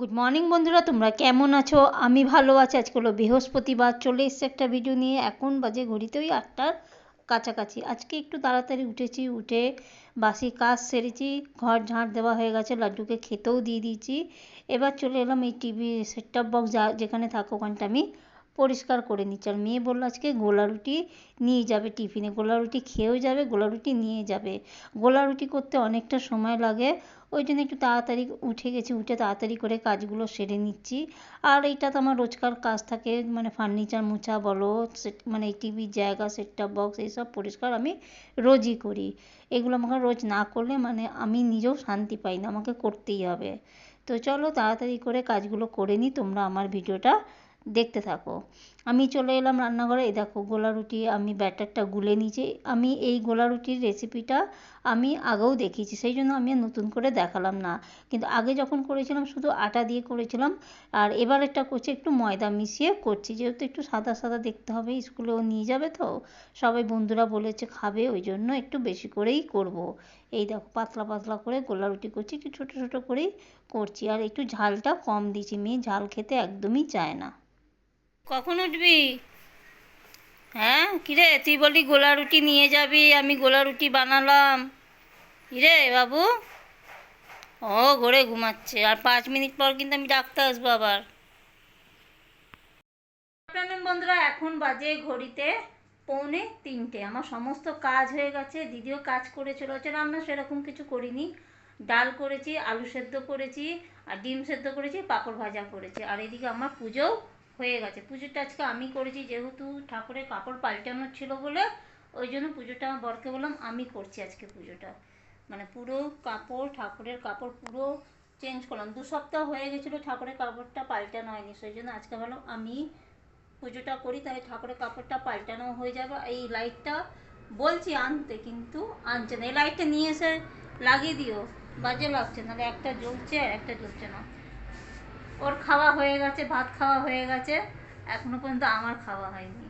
Good morning বন্ধুরা, তোমরা কেমন আছো? আমি ভালো আছি। আজকে হলো বৃহস্পতিবার, চলে এসছে একটা ভিডিও নিয়ে। এখন বাজে ঘড়িতে ওই আটটার কাছাকাছি। আজকে একটু তাড়াতাড়ি উঠেছি, উঠে বাসি কাজ সেরেছি, ঘর ঝাঁট দেওয়া হয়ে গেছে, লাড্ডুকে খেতেও দিয়ে দিয়েছি। এবার চলে এলাম এই টিভি সেট টপ বক্স যা যেখানে থাকো, ওখানটা আমি পরিষ্কার করে নিচ্ছি। আর মেয়ে বলল, আজকে গোলা রুটি নিয়ে যাবে টিফিনে। গোলা রুটি খেয়েও যাবে, গোলা রুটি নিয়ে যাবে। গোলা রুটি করতে অনেকটা সময় লাগে। ওই জন্য একটু তাড়াতাড়ি উঠে গেছি। উঠে তাড়াতাড়ি করে কাজগুলো সেরে নিচ্ছি। আর এইটা তো আমার রোজকার কাজ থাকে মানে ফার্নিচার মোছা বলো মানে টিভির জায়গা সেট টপ বক্স এইসব পরিষ্কার আমি রোজই করি। এগুলো আমাকে রোজ না করলে মানে আমি নিজেও শান্তি পাই না, আমাকে করতেই হবে। তো চলো তাড়াতাড়ি করে কাজগুলো করে নিই, তোমরা আমার ভিডিওটা দেখতে থাকো। আমি চলে এলাম রান্নাঘরে। এই দেখো, গোলা রুটি আমি ব্যাটারটা গুলে নিয়েছি আমি এই গোলা রুটির রেসিপিটা আমি আগেও দেখিয়েছি, সেই জন্য আমি নতুন করে দেখালাম না। কিন্তু আগে যখন করেছিলাম, শুধু আটা দিয়ে করেছিলাম, আর এবার একটা করছি, একটু ময়দা মিশিয়ে করছি। যেহেতু একটু সাদা সাদা দেখতে হবে, স্কুলেও নিয়ে যাবে তো, সবাই বন্ধুরা বলেছে খাবে, ওই জন্য একটু বেশি করেই করব। এই দেখো, পাতলা পাতলা করে গোলা রুটি করছি, একটু ছোটো ছোটো করেই করছি, আর একটু ঝালটা কম দিয়েছি। মেয়ে ঝাল খেতে একদমই চায় না। কখন উঠবি? হ্যাঁ? কিরে, তুই বলি গোলা রুটি নিয়ে যাবি, আমি গোলা রুটি বানালাম। কিরে বাবু? ও ঘরে ঘুমাচ্ছে। আর পাঁচ মিনিট পর কিন্তু আমি ডাকতে আসব আবার। বন্ধুরা, এখন বাজে ঘড়িতে পৌনে তিনটে। আমার সমস্ত কাজ হয়ে গেছে, দিদিও কাজ করে চলে হচ্ছে রান্না সেরকম কিছু করিনি। ডাল করেছি, আলু সেদ্ধ করেছি, আর ডিম সেদ্ধ করেছি, পাঁপড় ভাজা করেছি। আর এদিকে আমার পুজোও হয়ে গেছে। পুজোটা আজকে আমি করেছি, যেহেতু ঠাকুরের কাপড় পাল্টানো ছিল বলে, ওই জন্য পুজোটা বরকে বললাম, আমি করছি আজকে পুজোটা। মানে পুরো কাপড়, ঠাকুরের কাপড় পুরো চেঞ্জ করলাম। দু সপ্তাহ হয়ে গেছিল ঠাকুরের কাপড়টা পাল্টানো হয়নি, সেই জন্য আজকে ভাবলাম আমি পুজোটা করি, তাহলে ঠাকুরের কাপড়টা পাল্টানো হয়ে যাবে। এই লাইটটা বলছি আনতে, কিন্তু আনছে না। এই লাইটটা নিয়ে এসে লাগিয়ে দিও, বাজে লাগছে, নাহলে একটা জ্বলছে আর একটা জ্বলছে না। ওর খাওয়া হয়ে গেছে, ভাত খাওয়া হয়ে গেছে। এখনও পর্যন্ত আমার খাওয়া হয়নি।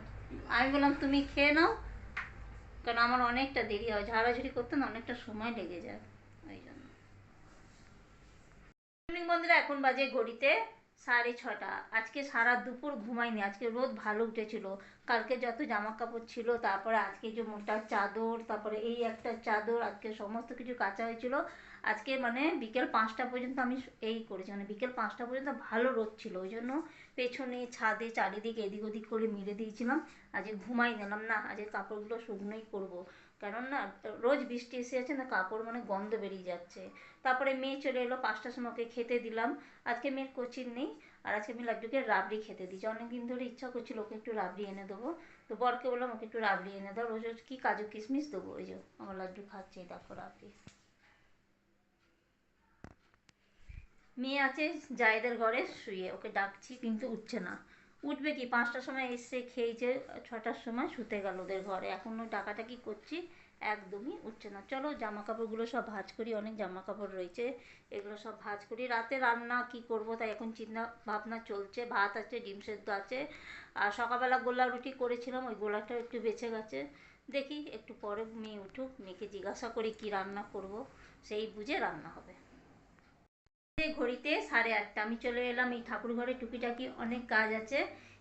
আমি বললাম, তুমি খেয়ে নাও। কারণ আমার অনেকটা দেরি হয়, ঝাড়াঝুড়ি করতে না অনেকটা সময় লেগে যায়, ওই জন্য। বন্ধুরা, এখন বাজে ঘড়িতে সাড়ে ছটা। আজকে সারা দুপুর ঘুমাইনি, আজকে রোদ ভালো উঠেছিল। কালকে যত জামা কাপড় ছিল, তারপরে আজকে যে মোটা চাদর, তারপরে এই একটা চাদর, আজকে সমস্ত কিছু কাচা হয়েছিল। আজকে মানে বিকেল পাঁচটা পর্যন্ত আমি এই করেছি মানে বিকেল পাঁচটা পর্যন্ত ভালো রোদ ছিল, ওই জন্য পেছনে ছাদে চারিদিকে এদিক ওদিক করে মেরে দিয়েছিলাম, আজকে ঘুমাই নিলাম না, আজকে কাপড়গুলো শুকনোই করব, কারণ না রোজ বৃষ্টি এসে যাচ্ছে না, কাপড় মানে গন্ধ বেরিয়ে যাচ্ছে, তারপরে মেয়ে চলে এলো, পাঁচটার সময় ওকে খেতে দিলাম, আজকে মেয়ের কোচিং নেই, আর আজকে আমি লাড্ডুকে রাবড়ি খেতে দিচ্ছি অনেকদিন ধরে ইচ্ছা করছিল ওকে একটু রাবড়ি এনে দেবো, তো বরকে বললাম ওকে একটু রাবড়ি এনে দাও, রোজ রোজ কী কাজু কিশমিশ দেবো, ওই যে আমার লাড্ডু খাচ্ছে দেখো রাবড়ি। মেয়ে আছে, জায়েদের ঘরে শুয়ে, ওকে ডাকছি, কিন্তু উঠছে না। উঠবে কি? পাঁচটার সময় এসে খেয়েছে, ছটার সময় শুতে গেল ওদের ঘরে। এখন ওই ডাকাটাকি করছি? একদমই উঠছে না। চলো জামা কাপড়গুলো সব ভাঁজ করি, অনেক জামা কাপড় রয়েছে। এগুলো সব ভাজ করি। রাতে রান্না কি করব তাই এখন চিন্তা ভাবনা চলছে। ভাত আছে, ডিম সেদ্ধ আছে। আর সকালবেলা গোলা রুটি করেছিলাম, ওই গোলাটা একটু বেঁচে গেছে। দেখি, একটু পরে মেয়ে উঠুক, মেয়েকে জিজ্ঞাসা করি কি রান্না করব। সেই বুঝে রান্না হবে। ঘড়িতে সাড়ে আটটা। আমি চলে এলাম এই ঠাকুর ঘরে। টুকিটাকি অনেক কাজ আছে।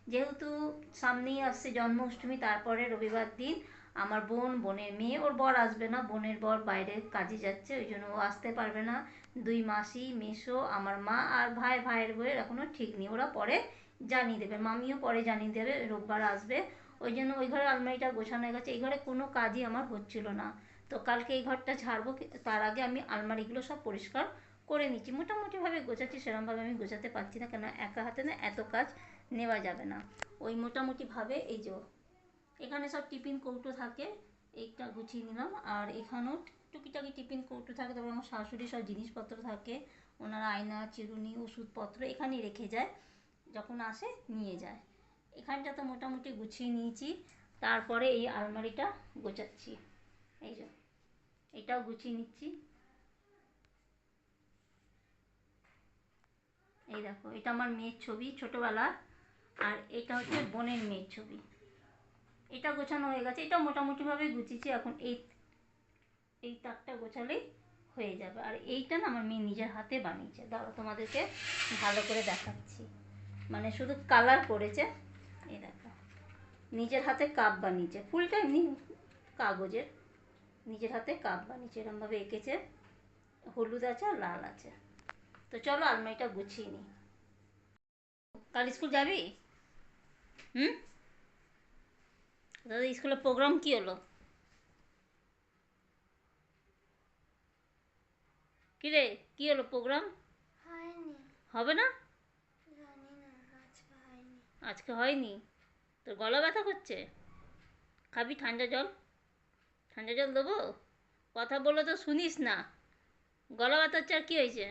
যেহেতু সামনেই আসছে জন্মাষ্টমী, তারপরে রবিবার দিন আমার বোন, বোনের মেয়ে, ওর বর আসবে না। বোনের বর বাইরে কাজে যাচ্ছে, ওই জন্য ও আসতে পারবে না। দুই মাসি, মেসো, আমার মা আর ভাই, ভাইয়ের বইয়ের এখনও ঠিক নেই। ওরা পরে জানিয়ে দেবে। মামিও পরে জানিয়ে দেবে, রোববার আসবে। ওই জন্য ওই ঘরে আলমারিটা গোছানো হয়ে গেছে। এই ঘরে কোনো কাজই আমার হচ্ছিল না। তো কালকে এই ঘরটা ঝাড়বো, তার আগে আমি আলমারিগুলো সব পরিষ্কার করে নিচ্ছি। মোটামুটিভাবে গোছাচ্ছি সেরকমভাবে আমি গোছাতে পারছি না কেন একা হাতে না এত কাজ নেওয়া যাবে না। ওই মোটামুটিভাবে এই যে এখানে সব টিফিন কৌটো থাকে, এইটা গুছিয়ে নিলাম। আর এখানেও টুকিটাকি টিফিন কৌটো থাকে, তারপর আমার শাশুড়ি সব জিনিসপত্র থাকে, ওনার আয়না, চিরুনি, ওষুধপত্র এখানেই রেখে যায়, যখন আসে নিয়ে যায়। এখানটা তো মোটামুটি গুছিয়ে নিয়েছি, তারপরে এই আলমারিটা গোছাচ্ছি। এই যে, এটাও গুছিয়ে নিচ্ছি। এই দেখো, এটা আমার মেয়ের ছবি ছোটোবেলার আর এটা হচ্ছে বোনের মেয়ের ছবি। এটা গোছানো হয়ে গেছে, এটা মোটামুটিভাবে গুছিয়েছি, এখন এই এই তাকটা গোছালেই হয়ে যাবে। আর এইটা না আমার মেয়ে নিজের হাতে বানিয়েছে। দাঁড়াও, তোমাদেরকে ভালো করে দেখাচ্ছি। মানে শুধু কালার করেছে। এই দেখো, নিজের হাতে কাপ বানিয়েছে। ফুলটা এমনি কাগজের, নিজের হাতে কাপ বানিয়েছে। এরমভাবে এঁকেছে। হলুদ আছে আর লাল আছে। তো চলো আলমারিটা গুছিয়ে নিই। কাল স্কুল যাবি? হুম? দাদা স্কুলে প্রোগ্রাম কি হলো? কিরে কি হলো প্রোগ্রাম হবে না? আজকে হয়নি? তোর গলা ব্যথা করছে? খাবি ঠান্ডা জল? ঠান্ডা জল দেবো? কথা বলে তো শুনিস না। গলা ব্যথা হচ্ছে আর কী হয়েছে?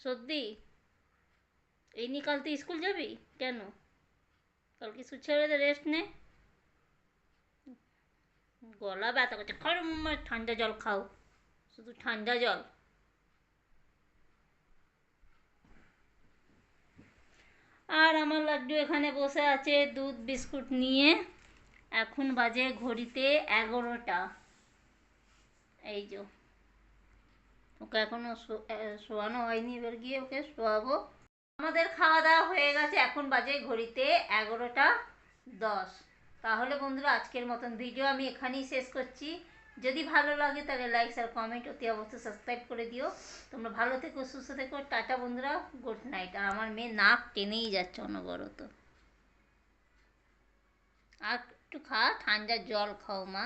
সর্দি এই নিয়ে কাল তুই স্কুল যাবি? কেন? কালকে স্কুল ছেড়ে দে রেস্ট নে? গলা ব্যথা করছে। খাও ঠান্ডা জল খাও। শুধু ঠান্ডা জল। আর আমার লাড্ডু এখানে বসে আছে দুধ, বিস্কুট নিয়ে। এখন বাজে ঘড়িতে এগারোটা। এই যে। ওকে এখনও শোয়ানো হয়নি। এবার গিয়ে ওকে শোয়াবো। আমাদের খাওয়া দাওয়া হয়ে গেছে। এখন বাজে ঘড়িতে এগারোটা দশ। তাহলে বন্ধুরা, আজকের মতন ভিডিও আমি এখানেই শেষ করছি। যদি ভালো লাগে তাহলে লাইক আর কমেন্ট অতি অবশ্যই সাবস্ক্রাইব করে দিও। তোমরা ভালো থেকো, সুস্থ থেকো। টাটা বন্ধুরা গুড নাইট আর আমার মেয়ে নাক টেনেই যাচ্ছে অনবরত। আর একটু খা, ঠান্ডা জল খাও মা।